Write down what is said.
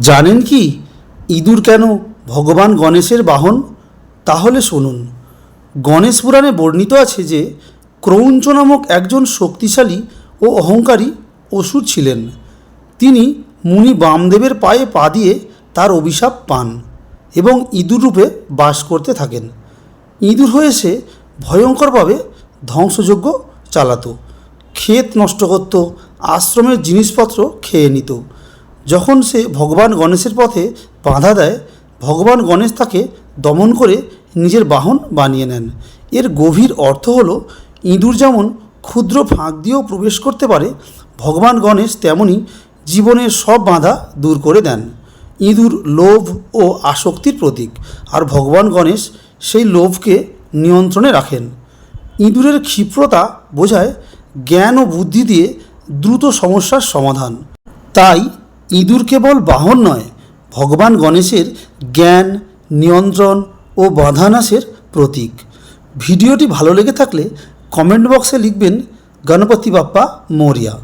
জানেন কি? ইঁদুর কেন ভগবান গণেশের বাহন? তাহলে শুনুন। গণেশ পুরাণে বর্ণিত আছে যে, ক্রৌঞ্চ নামক একজন শক্তিশালী ও অহংকারী অসুর ছিলেন। তিনি মুনি বামদেবের পায়ে পা দিয়ে তার অভিশাপ পান এবং ইঁদুর রূপে বাস করতে থাকেন। ইঁদুর হয়ে সে ভয়ঙ্করভাবে ধ্বংসযজ্ঞ চালাতো। ক্ষেত নষ্ট করত, আশ্রমের জিনিসপত্র খেয়ে নিত। যখন সে ভগবান গণেশের পথে বাধা দেয়, ভগবান গণেশ তাকে দমন করে নিজের বাহন বানিয়ে নেন। এর গভীর অর্থ হল, ইঁদুর যেমন ক্ষুদ্র ফাঁক দিয়েও প্রবেশ করতে পারে, ভগবান গণেশ তেমনই জীবনের সব বাধা দূর করে দেন। ইঁদুর লোভ ও আসক্তির প্রতীক, আর ভগবান গণেশ সেই লোভকে নিয়ন্ত্রণে রাখেন। ইঁদুরের ক্ষিপ্রতা বোঝায় জ্ঞান ও বুদ্ধি দিয়ে দ্রুত সমস্যার সমাধান। তাই ইঁদুর কেবল বাহন নয়, ভগবান গণেশের জ্ঞান, নিয়ন্ত্রণ ও বাধানাসের প্রতীক। ভিডিওটি ভালো লেগে থাকলে কমেন্ট বক্সে লিখবেন গণপতি বাপ্পা মৌরিয়া।